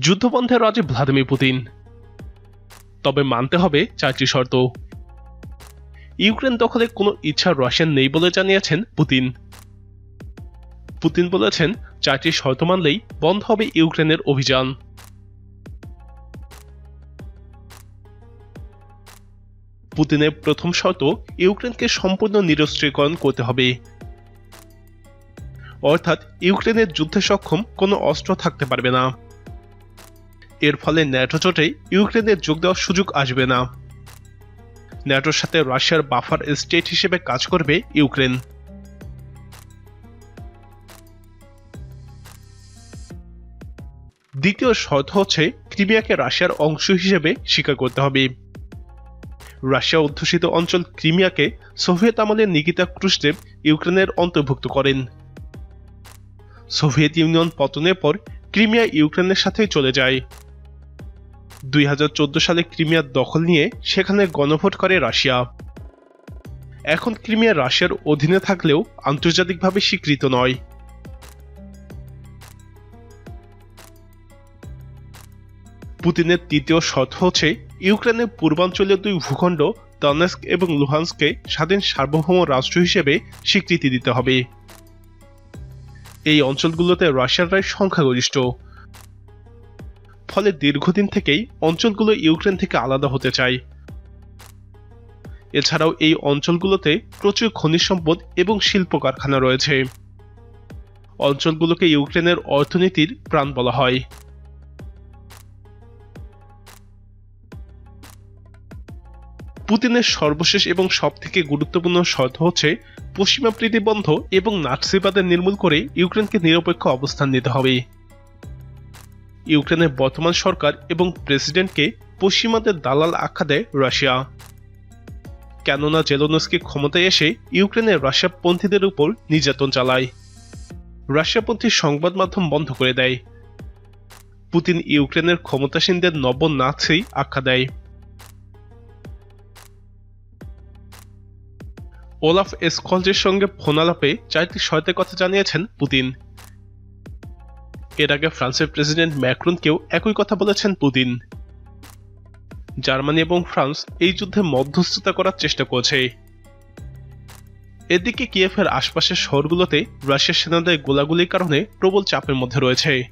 যুদ্ধবন্ধের রাজে Vladimir Putin. তবে মানতে হবে চারটি শর্ত। ইউক্রেন দখলে কোনো ইচ্ছা রাশিয়ান নেই বলে জানিয়েছেন পুতিন। পুতিন বলেছেন, চারটি শর্ত মানলেই বন্ধ হবে ইউক্রেনের অভিযান। পুতিনের প্রথম শর্ত, ইউক্রেনকে সম্পূর্ণ নিরস্ত্রীকরণ করতে হবে। অর্থাৎ ইউক্রেনের যুদ্ধে সক্ষম কোনো অস্ত্র থাকতে পারবে না। এর ফলে ন্যাটো জোটে ইউক্রেনের যোগ দেওয়ার সুযোগ আসবে না। ন্যাটোর সাথে রাশিয়ার বাফার স্টেট হিসেবে কাজ করবে ইউক্রেন। দ্বিতীয় শর্ত হচ্ছে ক্রিমিয়াকে রাশিয়ার অংশ হিসেবে স্বীকার করতে হবে। রাশিয়া অধ্যুষিত অঞ্চল ক্রিমিয়াকে সোভিয়েত আমলের নিকিতা ক্রুশদেব ইউক্রেনের অন্তর্ভুক্ত করেন। সোভিয়েত ইউনিয়ন পতনের পর ক্রিমিয়া ইউক্রেনের সাথে চলে যায়। দুই হাজার চোদ্দ সালে ক্রিমিয়ার দখল নিয়ে সেখানে গণভোট করে রাশিয়া। এখন ক্রিমিয়া রাশিয়ার অধীনে থাকলেও আন্তর্জাতিকভাবে স্বীকৃত নয়। পুতিনের তৃতীয় শর্ত হচ্ছে ইউক্রেনের পূর্বাঞ্চলীয় দুই ভূখণ্ড দনেস্ক এবং লুহান্সকে স্বাধীন সার্বভৌম রাষ্ট্র হিসেবে স্বীকৃতি দিতে হবে। এই অঞ্চলগুলোতে রাশিয়ানরাই সংখ্যাগরিষ্ঠ। ফলে দীর্ঘদিন থেকেই অঞ্চলগুলো ইউক্রেন থেকে আলাদা হতে চায়। এছাড়াও এই অঞ্চলগুলোতে প্রচুর খনিজ সম্পদ এবং শিল্প কারখানা রয়েছে। অঞ্চলগুলোকে ইউক্রেনের অর্থনীতির প্রাণ বলা হয়। পুতিনের সর্বশেষ এবং সবথেকে গুরুত্বপূর্ণ শর্ত হচ্ছে, পশ্চিমা প্রীতিবন্ধ এবং নাৎসিবাদের নির্মূল করে ইউক্রেনকে নিরপেক্ষ অবস্থান নিতে হবে। ইউক্রেনের বর্তমান সরকার এবং প্রেসিডেন্টকে পশ্চিমাদের দালাল আখ্যা দেয় রাশিয়া। কেননা জেলোনস্কি ক্ষমতায় এসে ইউক্রেনের রাশিয়াপন্থীদের উপর নির্যাতন চালায়। রাশিয়াপন্থী সংবাদ মাধ্যম বন্ধ করে দেয়। পুতিন ইউক্রেনের ক্ষমতাসীনদের নব নাৎসি আখ্যা দেয়। ওলাফ এসকলজের সঙ্গে ফোনালাপে চারটি শর্তের কথা জানিয়েছেন পুতিন। এর আগে ফ্রান্সের প্রেসিডেন্ট ম্যাক্রনকেও একই কথা বলেছেন পুতিন। জার্মানি এবং ফ্রান্স এই যুদ্ধে মধ্যস্থতা করার চেষ্টা করছে। এদিকে কিয়েফের আশপাশের শহরগুলোতে রাশিয়ার সেনাদের গোলাগুলির কারণে প্রবল চাপের মধ্যে রয়েছে।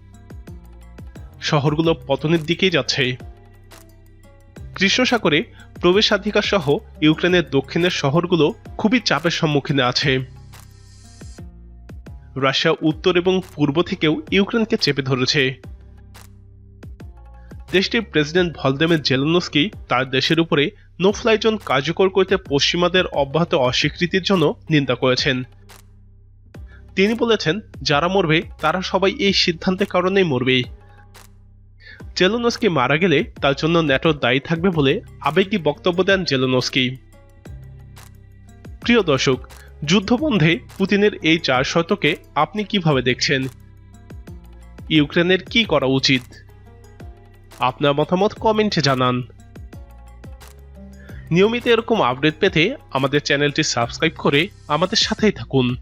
শহরগুলো পতনের দিকেই যাচ্ছে। কৃষ্ণ সাগরে প্রবেশাধিকার সহ ইউক্রেনের দক্ষিণের শহরগুলো খুবই চাপের সম্মুখীনে আছে। রাশিয়া উত্তর এবং পূর্ব থেকেও ইউক্রেনকে চেপে ধরেছে। দেশটির প্রেসিডেন্ট ভলদেমের জেলনস্কি তার দেশের উপরে নো ফ্লাই জোন কার্যকর করতে পশ্চিমাদের অব্যাহত অস্বীকৃতির জন্য নিন্দা করেছেন। তিনি বলেছেন, যারা মরবে, তারা সবাই এই সিদ্ধান্তের কারণেই মরবে জেলোনস্কি মারা গেলে তার জন্য ন্যাটো দায়ী থাকবে বলে আবেগী বক্তব্য দেন জেলোনস্কি। প্রিয় দর্শক যুদ্ধবন্ধে পুতিনের এই চার শতকে আপনি কীভাবে দেখছেন? ইউক্রেনের কি করা উচিত? আপনার মতামত কমেন্টে জানান। নিয়মিত এরকম আপডেট পেতে আমাদের চ্যানেলটি সাবস্ক্রাইব করে আমাদের সাথেই থাকুন।